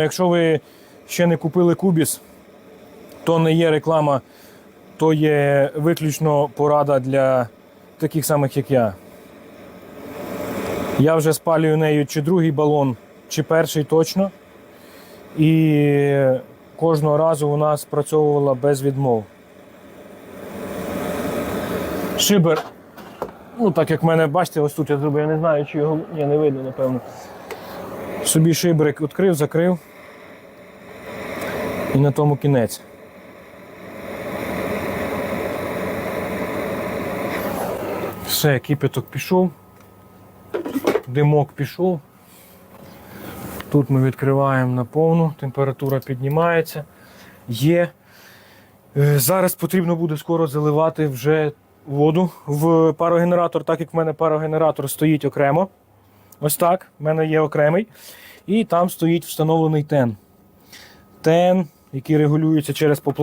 Якщо ви ще не купили Кубіс, то не є реклама, то є виключно порада для таких самих, як я. Я вже спалюю нею чи другий балон, чи перший точно. І кожного разу вона спрацьовувала без відмов. Шибер, ну так як в мене, бачите, ось тут я зробив, я не знаю, чи його Ні, не видно, напевно. Собі шиберик відкрив, закрив. І на тому кінець. Все, кипяток пішов, димок пішов. Тут ми відкриваємо на повну, температура піднімається. Є. Е, Зараз потрібно буде скоро заливати вже воду в парогенератор, так як в мене парогенератор стоїть окремо. Ось так, в мене є окремий. І там стоїть встановлений тен. Тен, який регулюється через поплавку.